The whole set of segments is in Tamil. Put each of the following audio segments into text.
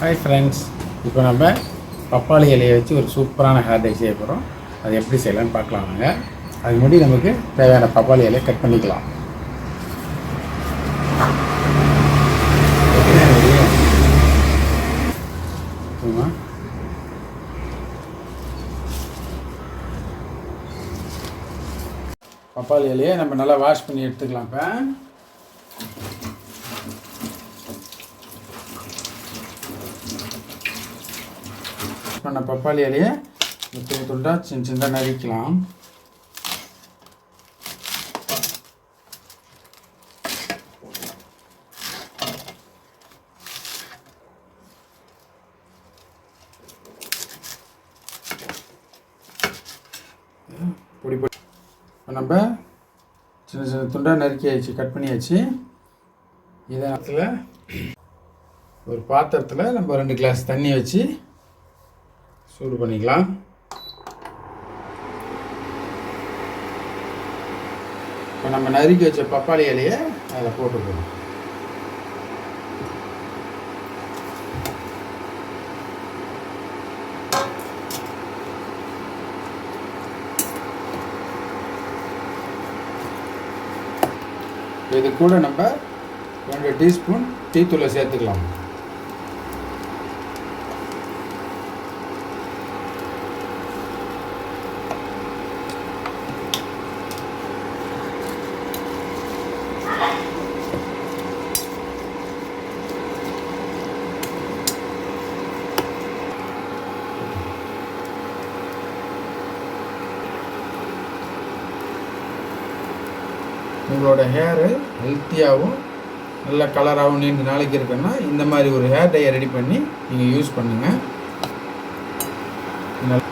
ஹாய் ஃப்ரெண்ட்ஸ் இப்போ நம்ம பப்பாளி இலையை வச்சு ஒரு சூப்பரான ஹேர் டை செய்ய போகிறோம் அது எப்படி செய்யலாம்னு பார்க்கலாம் நாங்கள் அதுக்கு முன்னாடி நமக்கு தேவையான பப்பாளி இலையை கட் பண்ணிக்கலாம். பப்பாளி இலையை நம்ம நல்லா வாஷ் பண்ணி எடுத்துக்கலாம் இப்போ. பண்ண பப்பாளி இலையை துண்டு துண்டாக சின்ன சின்னதாக நறுக்கலாம் பொடி பொடி. இப்போ நம்ம சின்ன சின்ன துண்டாக நறுக்கியாச்சு கட் பண்ணியாச்சு. இதே நேரத்தில் ஒரு பாத்திரத்தில் நம்ம ரெண்டு கிளாஸ் தண்ணி வச்சு சூடு பண்ணிக்கலாம். இப்போ நம்ம நறுக்கி வச்ச பப்பாளி இலையை அதில் போட்டுக்கணும் இது கூட நம்ம ரெண்டு டீஸ்பூன் டீத்தூளை சேர்த்துக்கலாம். உங்களோட ஹேரு ஹெல்த்தியாகவும் நல்ல கலராகவும் நீண்ட நாளைக்கு இருக்குன்னா இந்த மாதிரி ஒரு ஹேர் டையை ரெடி பண்ணி நீங்கள் யூஸ் பண்ணுங்கள் நல்-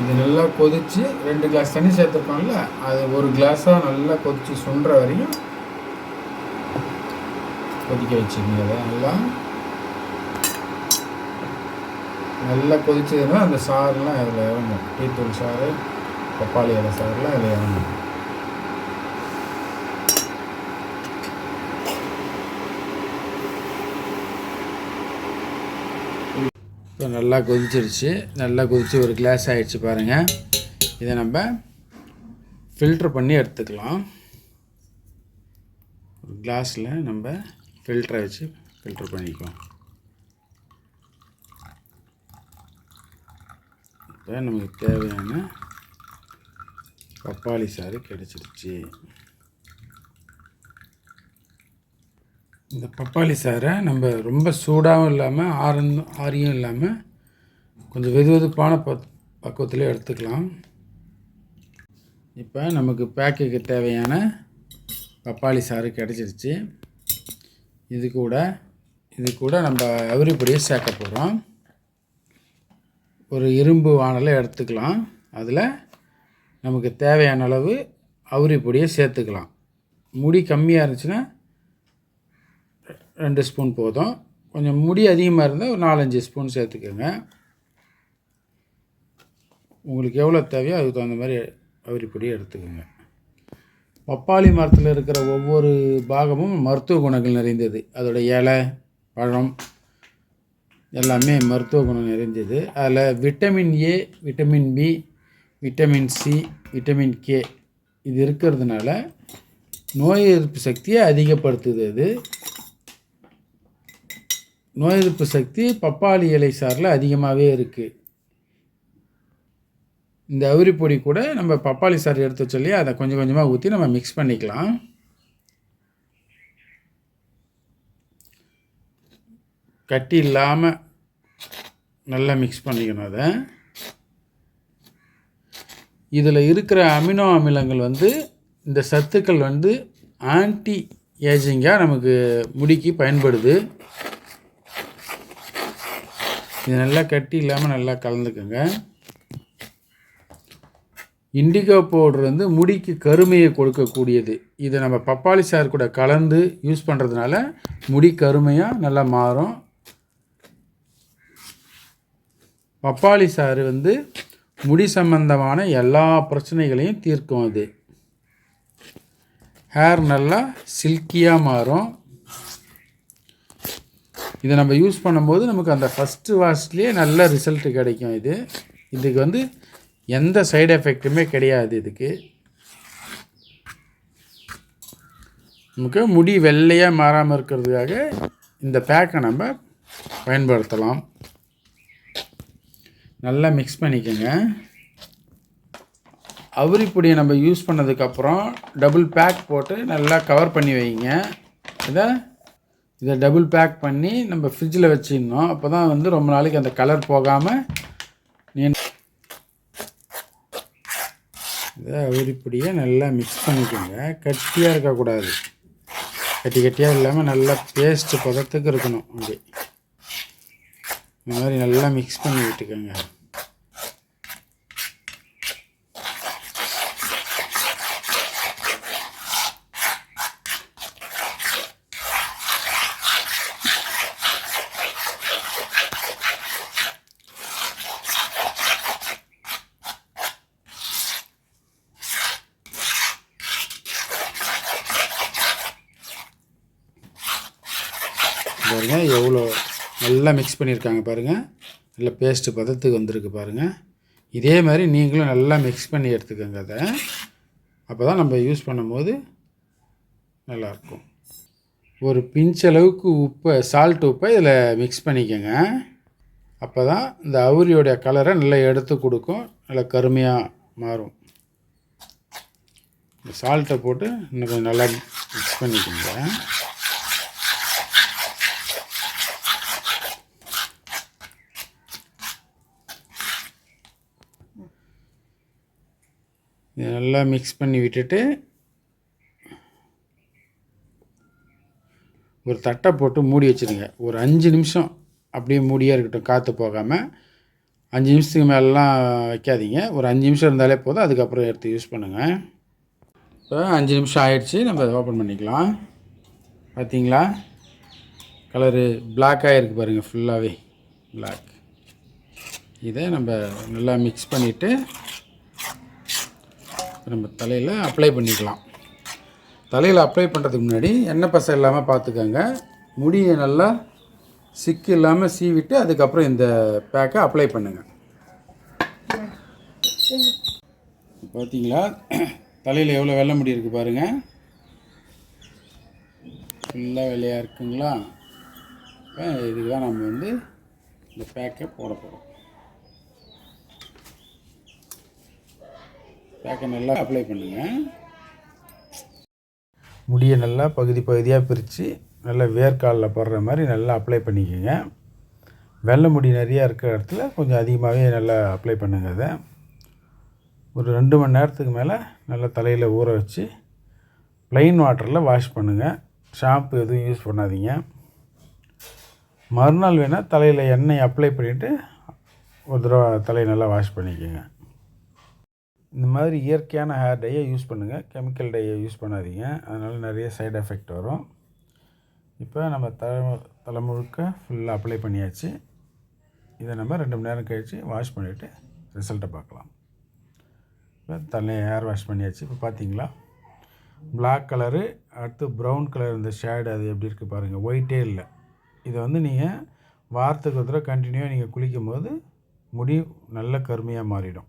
இது நல்லா கொதித்து ரெண்டு கிளாஸ் தண்ணி சேர்த்துருக்கோம்ல அது ஒரு கிளாஸாக நல்லா கொதித்து சுண்டுற வரையும் கொதிக்க வச்சுக்கோங்க அதை நல்லா. நல்லா கொதிச்சதுன்னா அந்த சாறுலாம் அதில் இறங்கும். டீத்தூள் சாறு பப்பாளி இலை சாறுலாம் அதில் இறங்கும். இப்போ நல்லா கொதிச்சிருச்சு. நல்லா கொதித்து ஒரு கிளாஸ் ஆகிடுச்சு பாருங்கள் இதை நம்ம ஃபில்ட்ரு பண்ணி எடுத்துக்கலாம். ஒரு கிளாஸில் நம்ம ஃபில்டரை வச்சு ஃபில்ட்ரு பண்ணிக்குவோம். இப்போ நமக்கு தேவையான பப்பாளி சாறு கிடச்சிருச்சு. இந்த பப்பாளி சாறை நம்ம ரொம்ப சூடாகவும் இல்லாமல் ஆறந்து ஆரியும் இல்லாமல் கொஞ்சம் வெது வெதுப்பான ப பக்குவத்தில் எடுத்துக்கலாம். இப்போ நமக்கு பேக்குக்கு தேவையான பப்பாளி சாறு கிடச்சிருச்சு. இது கூட இது கூட நம்ம அவரிப்படியே சேர்க்க போகிறோம் ஒரு இரும்பு வானலை எடுத்துக்கலாம். அதில் நமக்கு தேவையான அளவு அவுரி பொடியை சேர்த்துக்கலாம். முடி கம்மியாக இருந்துச்சுன்னா ரெண்டு ஸ்பூன் போதும். கொஞ்சம் முடி அதிகமாக இருந்தால் ஒரு நாலஞ்சு ஸ்பூன் சேர்த்துக்கோங்க. உங்களுக்கு எவ்வளோ தேவையோ அதுக்கு தகுந்த மாதிரி அவரிப்பொடி எடுத்துக்கோங்க. பப்பாளி மரத்தில் இருக்கிற ஒவ்வொரு பாகமும் மருத்துவ குணங்கள் நிறைந்தது. அதோட இலை பழம் எல்லாமே மருத்துவ குணம் நிறைந்தது. அதில் vitamin A vitamin B vitamin C vitamin K இது இருக்கிறதுனால நோய் எதிர்ப்பு சக்தியை அதிகப்படுத்துது அது. நோய் எதிர்ப்பு சக்தி பப்பாளி இலை சாறில் அதிகமாகவே இருக்குது இந்த அவுரி பொடி கூட நம்ம பப்பாளி சாறு எடுத்து சொல்லி அதை கொஞ்சம் கொஞ்சமாக ஊற்றி நம்ம மிக்ஸ் பண்ணிக்கலாம். கட்டி இல்லாமல் நல்லா மிக்ஸ் பண்ணிக்கணும் அதை. இதில் இருக்கிற அமினோ அமிலங்கள் வந்து இந்த சத்துக்கள் வந்து ஆன்டி ஏஜிங்காக நமக்கு முடிக்கு பயன்படுது. இது நல்லா கட்டி இல்லாமல் நல்லா கலந்துக்கோங்க. இண்டிகோ பவுடர் வந்து முடிக்கு கருமையை கொடுக்கக்கூடியது. இதை நம்ம பப்பாளி சாறு கூட கலந்து யூஸ் பண்ணுறதுனால முடி கருமையாக நல்லா மாறும். பப்பாளி சாறு வந்து முடி சம்பந்தமான எல்லா பிரச்சனைகளையும் தீர்க்கும் அது. ஹேர் நல்லா சில்கியாக மாறும். இதை நம்ம யூஸ் பண்ணும்போது நமக்கு அந்த ஃபஸ்ட்டு வாஷ்லேயே நல்ல ரிசல்ட் கிடைக்கும் இது. இதுக்கு வந்து எந்த சைடு எஃபெக்ட்டுமே கிடையாது இதுக்கு. நமக்கு முடி வெள்ளையாக மாறாமல் இருக்கிறதுக்காக இந்த பேக்கை நம்ம பயன்படுத்தலாம். நல்லா மிக்ஸ் பண்ணிக்கோங்க. அவரிப்பொடியை நம்ம யூஸ் பண்ணதுக்கப்புறம் டபுள் பேக் போட்டு நல்லா கவர் பண்ணி வைங்க. இதை இதை டபுள் பேக் பண்ணி நம்ம ஃப்ரிட்ஜில் வச்சிடணும். அப்போ தான் வந்து ரொம்ப நாளைக்கு அந்த கலர் போகாமல் நீ இதை அவுரிப்பொடியை நல்லா மிக்ஸ் பண்ணிக்கோங்க. கட்டியாக இருக்கக்கூடாது. கட்டி கட்டியாக இல்லாமல் நல்லா பேஸ்ட்டு பதத்துக்கு இருக்கணும். அப்படி இந்த மாதிரி நல்லா மிக்ஸ் பண்ணி விட்டுக்கோங்க. பாருங்கள் எவ்வளோ நல்லா மிக்ஸ் பண்ணியிருக்காங்க பாருங்கள் நல்லா பேஸ்ட்டு பதத்துக்கு வந்திருக்கு பாருங்கள் இதே மாதிரி நீங்களும் நல்லா மிக்ஸ் பண்ணி எடுத்துக்கோங்க அதை. அப்போ தான் நம்ம யூஸ் பண்ணும்போது நல்லாயிருக்கும். ஒரு பிஞ்ச் அளவுக்கு உப்பை சால்ட் உப்பை இதில் மிக்ஸ் பண்ணிக்கோங்க. அப்போ தான் இந்த அவுரியோடைய கலரை நல்லா எடுத்து கொடுக்கும். நல்லா கருமையாக மாறும். இந்த சால்ட்டை போட்டு இன்னும் கொஞ்சம் நல்லா மிக்ஸ் பண்ணிக்கோங்க. நல்லா மிக்ஸ் பண்ணி விட்டுட்டு ஒரு தட்டை போட்டு மூடி வச்சுருங்க. ஒரு அஞ்சு நிமிஷம் அப்படியே மூடியாக இருக்கட்டும் காற்று போகாமல் அஞ்சு நிமிஷத்துக்கு மேலெலாம் வைக்காதீங்க. ஒரு அஞ்சு நிமிஷம் இருந்தாலே போதும். அதுக்கப்புறம் எடுத்து யூஸ் பண்ணுங்கள் இப்போ அஞ்சு நிமிஷம் ஆயிடுச்சு. நம்ம அதை ஓப்பன் பண்ணிக்கலாம். பார்த்தீங்களா கலரு பிளாக்காக இருக்குது பாருங்கள் ஃபுல்லாகவே பிளாக் இதை நம்ம நல்லா மிக்ஸ் பண்ணிவிட்டு நம்ம தலையில் அப்ளை பண்ணிக்கலாம். தலையில் அப்ளை பண்ணுறதுக்கு முன்னாடி எண்ணெய் பசை இல்லாமல் பார்த்துக்கோங்க. முடியை நல்லா சிக்கு இல்லாமல் சீவிட்டு அதுக்கப்புறம் இந்த பேக்கை அப்ளை பண்ணுங்கள் பார்த்தீங்களா தலையில் எவ்வளோ வெள்ளை முடி இருக்குது பாருங்கள் ஃபுல்லாக வெள்ளையாக இருக்குங்களா? இதுக்கு தான் நம்ம வந்து இந்த பேக்கை போட போகிறோம் பேக்கை நல்லா அப்ளை பண்ணுங்கள் முடியை நல்லா பகுதி பகுதியாக பிரித்து நல்லா வேர்க்காலில் படுற மாதிரி நல்லா அப்ளை பண்ணிக்கோங்க. வெள்ளை முடி நிறையா இருக்கிற இடத்துல கொஞ்சம் அதிகமாகவே நல்லா அப்ளை பண்ணுங்க அதை. ஒரு ரெண்டு மணி நேரத்துக்கு மேலே நல்லா தலையில் ஊற வச்சு ப்ளைன் வாட்டரில் வாஷ் பண்ணுங்கள் ஷாம்பு எதுவும் யூஸ் பண்ணாதீங்க. மறுநாள் வேணால் தலையில் எண்ணெய் அப்ளை பண்ணிவிட்டு ஒரு தடவை தலையை நல்லா வாஷ் பண்ணிக்கோங்க. இந்த மாதிரி இயற்கையான ஹேர் டையை யூஸ் பண்ணுங்கள் கெமிக்கல் டையை யூஸ் பண்ணாதீங்க. அதனால் நிறைய சைடு எஃபெக்ட் வரும். இப்போ நம்ம தலை தலை முழுக்க ஃபுல்லாக அப்ளை பண்ணியாச்சு. இதை நம்ம ரெண்டு மணி நேரம் கழித்து வாஷ் பண்ணிவிட்டு ரிசல்ட்டை பார்க்கலாம். இப்போ தலையை ஹேர் வாஷ் பண்ணியாச்சு. இப்போ பார்த்தீங்களா? பிளாக் கலரு அடுத்து ப்ரௌன் கலர் இந்த ஷேடு அது எப்படி இருக்குது பாருங்கள் ஒயிட்டே இல்லை. இதை வந்து நீங்கள் வாரத்துக்கு ஒரு தடவை கண்டினியூவாக நீங்கள் குளிக்கும் போது முடி நல்ல கருமையாக மாறிடும்.